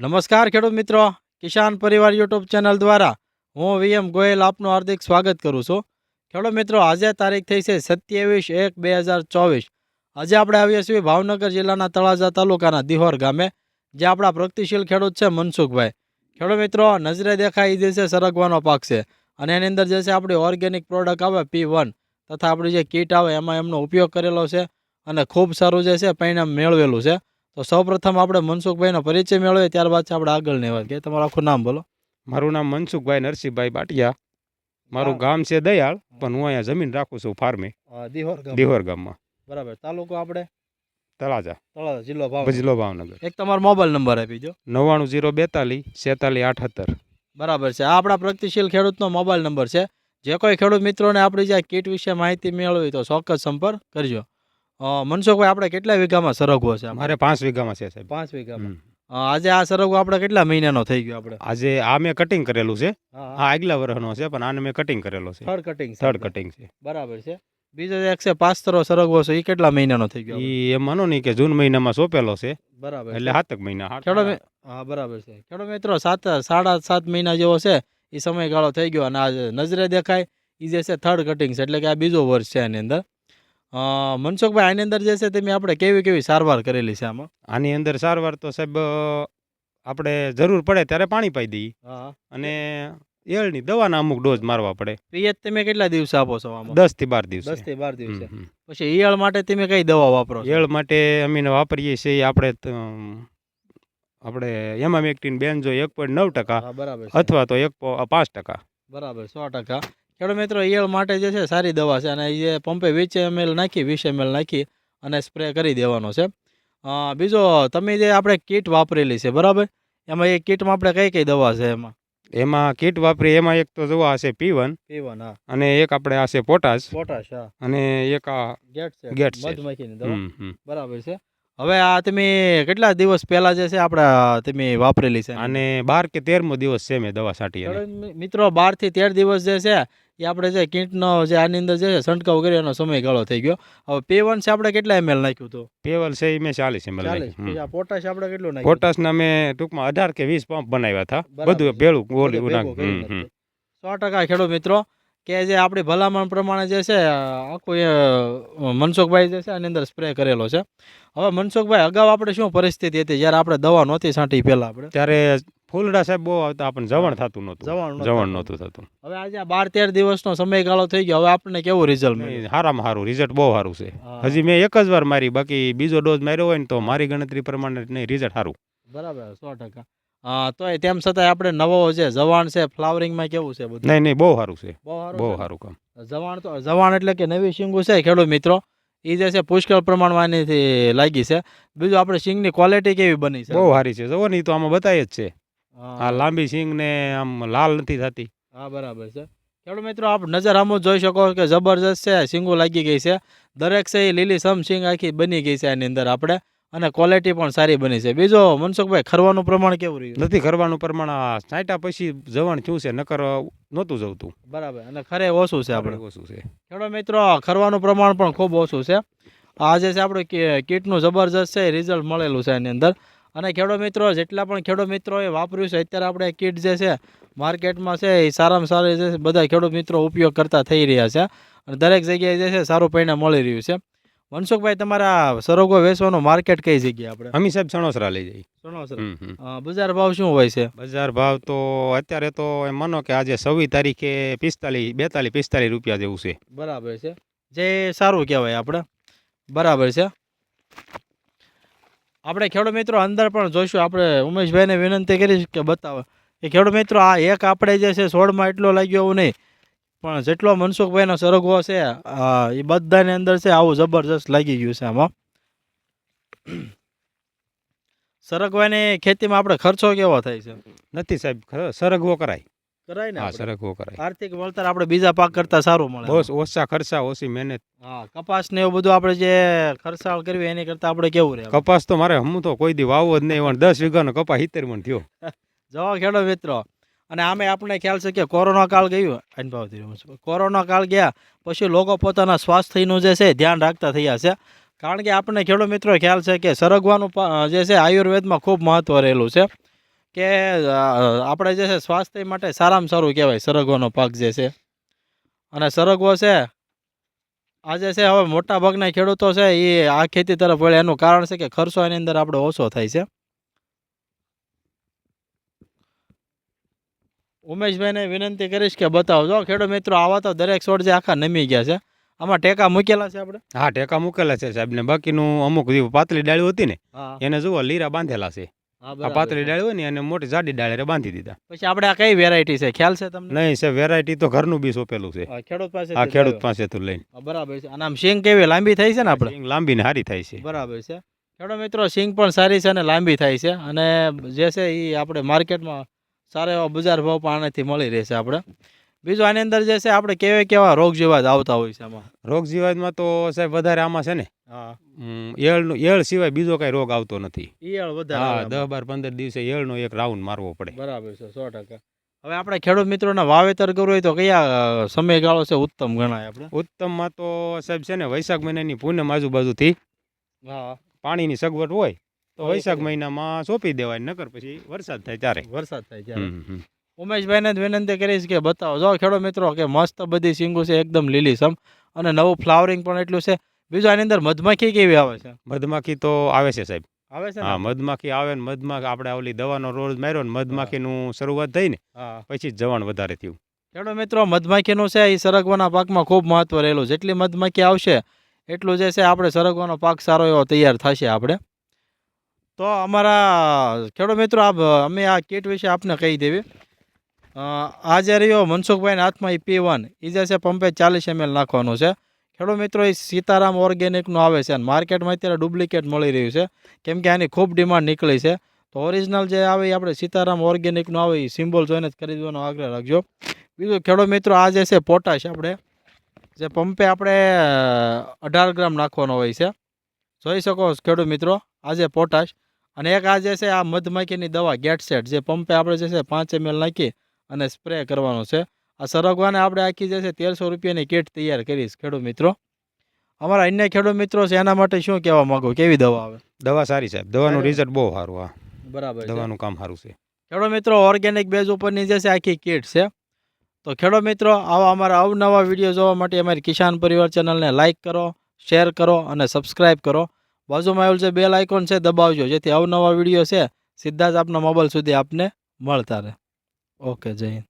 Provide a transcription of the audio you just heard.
નમસ્કાર ખેડૂત મિત્રો. કિસાન પરિવાર યુટ્યુબ ચેનલ દ્વારા હું વીએમ ગોયલ આપનું હાર્દિક સ્વાગત કરું છું. ખેડૂત મિત્રો, આજે તારીખ થઈ છે સત્યાવીસ એક બે હજાર ચોવીસ. આજે આપણે આવીએ છીએ ભાવનગર જિલ્લાના તળાજા તાલુકાના દિહોર ગામે, જે આપણા પ્રગતિશીલ ખેડૂત છે મનસુખભાઈ. ખેડૂત મિત્રો, નજરે દેખાય જે છે સરગવાનો પાક છે અને એની અંદર જે છે આપણી ઓર્ગેનિક પ્રોડક્ટ આવે પી વન તથા આપણી જે કીટ આવે એમાં એમનો ઉપયોગ કરેલો છે અને ખૂબ સારું જે છે પરિણામ મેળવેલું છે. તો સૌપ્રથમ આપણે મનસુખભાઈનો પરિચય મેળવીએ ત્યારબાદ છે આપણે આગળની વાત કે તમારું આખું નામ બોલો. મારું નામ મનસુખભાઈ નરસિંહભાઈ બાટિયા. મારું ગામ છે દયાળ પણ હું અહીંયા જમીન રાખું છું ફાર્મે. દિહોર ગામમાં. બરાબર. તાલુકો આપણે? તળાજા. તળાજા જિલ્લો ભાવનગર. જિલ્લો ભાવનગર. એક તમારો મોબાઈલ નંબર આપી દો નવ્વાણું જીરો બેતાલીસ છેતાલીસ આઠહત્તર બરાબર છે. આ આપણા પ્રગતિશીલ ખેડૂતનો મોબાઈલ નંબર છે. જે કોઈ ખેડૂત મિત્રોને આપણી જે કીટ વિશે માહિતી મેળવી તો ચોક્કસ સંપર્ક કરજો. મનસુખભાઈ આપણે કેટલા વીઘામાં સરગવો છે મારે પાંચ વીઘામાં છે સાહેબ. પાંચ વીઘામાં. આજે આ સરગવો આપણે કેટલા મહિનાનો થઈ ગયો આપણે? આજે આ મેં કટિંગ કરેલું છે. હા આ આગલા વર્ષનો છે પણ આને મેં કટિંગ કરેલો છે. થર્ડ કટિંગ થર્ડ કટિંગ છે. બરાબર છે. બીજો જે એક છે પાસ્તરો સરગવો છે એ કેટલા મહિનાનો થઈ ગયો? એ માનો નહીં કે જૂન મહિનામાં સોંપેલો છે. બરાબર એટલે સાતક મહિના ખેડો હા બરાબર છે. ખેડો મિત્રો સાત સાડા સાત મહિના જેવો છે એ સમયગાળો થઈ ગયો અને આ નજરે દેખાય એ જે છે થર્ડ કટિંગ છે. એટલે કે આ બીજો વર્ષ છે એની અંદર. અ, મનસુખભાઈ આની અંદર જે છે તમે આપણે કેવી કેવી સારવાર કરેલી છે આમાં? આની અંદર સારવાર તો સાહેબ અ, આપણે જરૂર પડે ત્યારે પાણી પાઈ દઈએ. અને એળની દવાના અમુક ડોઝ મારવા પડે. પિયત તમે કેટલા દિવસે આપો છો આમાં? દસથી બાર દિવસ. દસથી બાર દિવસે. પછી ઈયળ માટે તમે કઈ દવા વાપરો છો? એળ માટે અમે વાપરીએ છીએ આપણે ત- આપણે એમામેક્ટિન બેન્ઝો એક પોઈન્ટ નવ ટકા હા બરાબર છે. અથવા તો એક પો- પાંચ ટકા. બરાબર સો ટકા. ખેડૂત મિત્રો ઈયળ માટે જે છે સારી દવા છે અને જે પંપે વીસ એમએલ નાખી વીસ એમએલ નાખી અને સ્પ્રે કરી દેવાનો છે. બીજો તમે જે આપણે કીટ વાપરેલી છે બરાબર? એમાં એ કીટમાં આપણે કઈ કઈ દવા છે એમાં? એમાં કીટ વાપરી એમાં એક તો જોવા હશે પી વન પીવન હા. અને એક આપણે આ છે પોટાશ પોટાશ હા. અને એક આ ગેટ છે ગેટ છે. મધમાખીની દવા. બરાબર છે. હવે આ તમે કેટલા દિવસ પહેલા જે છે આપણે તમે વાપરેલી છે? અને બાર કે તેરમો દિવસ છે મેં દવા છાંટી. મિત્રો બારથી તેર દિવસ જે છે એ આપણે જે કીટનો જે આની અંદર જે છંટકાવ કર્યો એનો સમયગાળો થઈ ગયો. હવે પેવન વન છે આપણે કેટલા એમએલ નાખ્યું હતું? પેવલ છે એ મેં ચાલીસ એમએલ પોટાશ આપણે કેટલું નાખ્યું? પોટાશના મેં ટૂંકમાં અઢાર કે વીસ પંપ બનાવ્યા હતા. બધું ભેળું ગોળી. સો ટકા ખેડૂત મિત્રો કે જે આપણી ભલામણ પ્રમાણે જે છે આખું એ મનસુખભાઈ જે છે આની અંદર સ્પ્રે કરેલો છે. હવે મનસુખભાઈ અગાઉ આપણે શું પરિસ્થિતિ હતી? જ્યારે આપણે દવા નહોતી છાંટી પહેલા આપણે? ત્યારે ફૂલડા સાહેબ બહુ આવતા આપણને જવણ થતું નહોતું. જવાણ જવણ નહોતું થતું. હવે આજે આ બાર તેર દિવસનો સમયગાળો થઈ ગયો હવે આપણને કેવું રિઝલ્ટ મળ્યું? સારામાં સારું રિઝલ્ટ બહુ સારું છે. હજી મેં એક જ વાર મારી બાકી બીજો ડોઝ માર્યો હોય ને તો મારી ગણતરી પ્રમાણે નહીં રિઝલ્ટ સારું બરાબર સો ટકા. હા તોય તેમ છતાંય આપણે નવો છે જવાણ છે ફ્લાવરિંગમાં કેવું છે બધું? નહીં નહીં બહુ સારું છે. બહુ સારું કામ. જવાણ તો જવાણ એટલે કે નવી શીંગું છે ખેડૂત મિત્રો. એ જે છે પુષ્કળ પ્રમાણમાં એની લાગી છે. બીજું આપણે શીંગની ક્વોલિટી કેવી બની છે? બહુ સારી છે. જવો ને તો આમાં બતાય જ છે. આ લાંબી સિંગ ને આમ લાલ નથી થતી. હા બરાબર છે. ખેડૂત મિત્રો આપ નજર આમ જોઈ શકો કે જબરજસ્ત છે સિંગો લાગી ગઈ છે. દરેક છે એ લીલી સમ સિંગ આખી બની ગઈ છે એની અંદર આપણે. અને ક્વોલિટી પણ સારી બની છે. બીજો મનસુખભાઈ ખરવાનું પ્રમાણ કેવું રહ્યું? નથી ખરવાનું પ્રમાણ આ છાંટ્યા પછી જવાનું થયું છે નકર નહોતું જવતું. બરાબર. અને ખરે ઓછું છે આપણે. ઓછું છે. ખેડૂત મિત્રો ખરવાનું પ્રમાણ પણ ખૂબ ઓછું છે. આ જે છે આપણે કીટનું જબરજસ્ત છે રિઝલ્ટ મળેલું છે એની અંદર. અને ખેડૂત મિત્રો જેટલા પણ ખેડૂત મિત્રોએ વાપર્યું છે અત્યારે આપણે કીટ જે છે માર્કેટમાં છે એ સારામાં સારી જે બધા ખેડૂત મિત્રો ઉપયોગ કરતા થઈ રહ્યા છે. અને દરેક જગ્યાએ જે છે સારું પરિણામ મળી રહ્યું છે. મનસુખભાઈ તમારા સરોગો વેચવાનું માર્કેટ કઈ જગ્યાએ આપણે? અમી સાહેબ સણોસરા લઈ જઈએ સણોસર બજાર ભાવ શું હોય છે? બજાર ભાવ તો અત્યારે તો એમ માનો કે આજે છવ્વીસ તારીખે પિસ્તાલીસ બેતાલીસ પિસ્તાલીસ રૂપિયા જેવું છે. બરાબર છે. જે સારું કહેવાય આપણે. બરાબર છે. આપણે ખેડૂત મિત્રો અંદર પણ જોઈશું. આપણે ઉમેશભાઈને વિનંતી કરીશ કે બતાવે. કે ખેડૂત મિત્રો, આ એક આપણે જે છે છોડમાં એટલો લાગ્યો એવું નહીં. પણ જેટલો મનસુખભાઈનો સરગવો છે એ બધાની અંદર છે, આવું જબરજસ્ત લાગી ગયું છે આમાં સરગવાની ખેતીમાં આપણે ખર્ચો કેવો થાય છે? નથી સાહેબ સરગવો કરાય. કરાય ને હા આપણે? સરગવો કરાય. આર્થિક વળતર આપણે બીજા પાક કરતા સારું મળે. બસ ઓછા ખર્ચા ઓછી મહેનત. હા કપાસ ને એવું બધું આપણે જે ખર્ચાળ કરવી એની કરતા આપણે કેવું રહે કપાસ તો મારે હમ તો કોઈ દી વાવો જ નહીં પણ દસ વીઘાનો કપાસ હિતેર મણ થયો. જવા ખેડો મિત્રો અને આમે આપણે ખ્યાલ છે કે કોરોના કાળ ગયું અનુભવ ભાવથી રહ્યું છું. કોરોના કાળ ગયા પછી લોકો પોતાના સ્વાસ્થ્યનું જે છે ધ્યાન રાખતા થયા છે. કારણ કે આપણે ખેડૂત મિત્રો ખ્યાલ છે કે સરગવાનું પા- જે છે આયુર્વેદમાં ખૂબ મહત્વ રહેલું છે. કે આપણે જે છે સ્વાસ્થ્ય માટે સારામાં સારું કહેવાય સરગવાનો પાક જે છે. અને સરગવો છે આજે છે હવે મોટા ભાગના ખેડૂતો છે એ આ ખેતી તરફ વળે. એનું કારણ છે કે ખર્ચો એની અંદર આપણો ઓછો થાય છે. ઉમેશભાઈને વિનંતી કરીશ કે બતાવજો ખેડૂત મિત્રો આવા તો દરેક છોડ જે આખા નમી ગયા છે. આમાં ટેકા મૂકેલા છે આપણે? હા ટેકા મૂકેલા છે સાહેબ. ને બાકીનું અમુક જે પાતળી ડાળી હતી ને એને જુઓ લીરા બાંધેલા છે. આ પાતળી. ડાળી હોય ને અને મોટી જાડી ડાળે બાંધી દીધા. પછી આપણે આ કઈ વેરાયટી છે? ખ્યાલ છે તમને? નહીં છે વેરાયટી તો ઘરનું બી સોપેલું છે. ખેડૂત પાસે આ ખેડૂત પાસેથી લઈને. બરાબર છે. અને આમ શીંગ કેવી લાંબી થઈ છે ને આપણે? લાંબી ને સારી થાય છે. બરાબર છે. ખેડૂત મિત્રો સિંગ પણ સારી છે અને લાંબી થાય છે. અને જે છે એ આપણે માર્કેટમાં સારા એવા બજાર ભાવ પણ આનાથી મળી રહેશે આપણે. બીજું આની અંદર જે છે આપણે કેવા કેવા રોગ જીવાત આવતા હોય છે આમાં? રોગ જીવાતમાં તો સાહેબ વધારે આમાં છે ને એળ ઉમ, ઈયળનું સિવાય બીજો કઈ રોગ આવતો નથી. ઈયળ હા દસ બાર પંદર દિવસે ઈયળનો એક રાઉન્ડ મારવો પડે. બરાબર છે સો ટકા. હવે આપણે ખેડૂત મિત્રોના વાવેતર કરવું હોય તો કયા સમયગાળો છે ઉત્તમ ગણાય આપણે? ઉત્તમમાં તો સાહેબ છે ને વૈશાખ મહિનાની પૂનમ આજુબાજુથી હા. પાણીની સગવડ હોય તો વૈશાખ મહિનામાં સોંપી દેવાય નકર પછી વરસાદ થાય ત્યારે. વરસાદ થાય ત્યારે. ઉમેશભાઈને જ વિનંતી કરીશ કે બતાવો. જો ખેડો મિત્રો કે મસ્ત બધી સિંગો છે એકદમ લીલીસમ અને નવું ફ્લાવરિંગ પણ એટલું છે. બીજું આની અંદર મધમાખી કેવી આવે છે? મધમાખી તો આવે છે સાહેબ. આવે છે હા મધમાખી આવે ને મધમાખી આપણે ઓલી દવાનો રોજ માર્યો ને મધમાખીનું શરૂઆત થઈ ને પછી જવાણ વધારે થયું. ખેડૂત મિત્રો મધમાખીનું છે એ સરગવાના પાકમાં ખૂબ મહત્વ રહેલું. જેટલી મધમાખી આવશે એટલું જે છે આપણે સરગવાનો પાક સારો એવો તૈયાર થશે આપણે. તો અમારા ખેડૂત મિત્રો આપ અમે આ કીટ વિશે આપને કહી દેવી. આ જે રહ્યો મનસુખભાઈના હાથમાં એ પી વન એ જે છે પંપે ચાલીસ એમએલ નાખવાનું છે. ખેડૂત મિત્રો એ સીતારામ ઓર્ગેનિકનું આવે છે અને માર્કેટમાં અત્યારે ડુપ્લિકેટ મળી રહ્યું છે. કેમ કે આની ખૂબ ડિમાન્ડ નીકળી છે. તો ઓરિજિનલ જે આવે એ આપણે સીતારામ ઓર્ગેનિકનું આવે એ સિમ્બોલ જોઈને જ ખરીદવાનો આગ્રહ રાખજો. બીજું ખેડૂત મિત્રો, આ જે છે પોટાશ આપણે, જે પંપે આપણે અઢાર ગ્રામ નાખવાનો હોય છે. જોઈ શકો ખેડૂત મિત્રો, આ પોટાશ અને એક આ જે છે આ મધમાખીની દવા ગેટસેટ જે પંપે આપણે જે છે પાંચ એમએલ નાખી અને સ્પ્રે કરવાનો છે. આ સરગવાને આપણે આખી જે છે તેરસો રૂપિયાની કીટ તૈયાર કરીશ ખેડૂત મિત્રો. અમારા અન્ય ખેડૂત મિત્રો છે એના માટે શું કહેવા માગો? કેવી દવા આવે? દવા સારી સાહેબ દવાનું રિઝલ્ટ બહુ સારું આ બરાબર દવાનું કામ સારું છે. ખેડૂત મિત્રો ઓર્ગેનિક બેઝ ઉપરની જે છે આખી કીટ છે. તો ખેડૂત મિત્રો આવા અમારા અવનવા વીડિયો જોવા માટે અમારી કિસાન પરિવાર ચેનલને લાઇક કરો શેર કરો અને સબસ્ક્રાઇબ કરો. બાજુમાં આવેલું જે બેલ આઇકોન છે દબાવજો જેથી અવનવા વીડિયો છે સીધા જ આપના મોબાઈલ સુધી આપને મળતા રહે. ઓકે જય હિન્દ.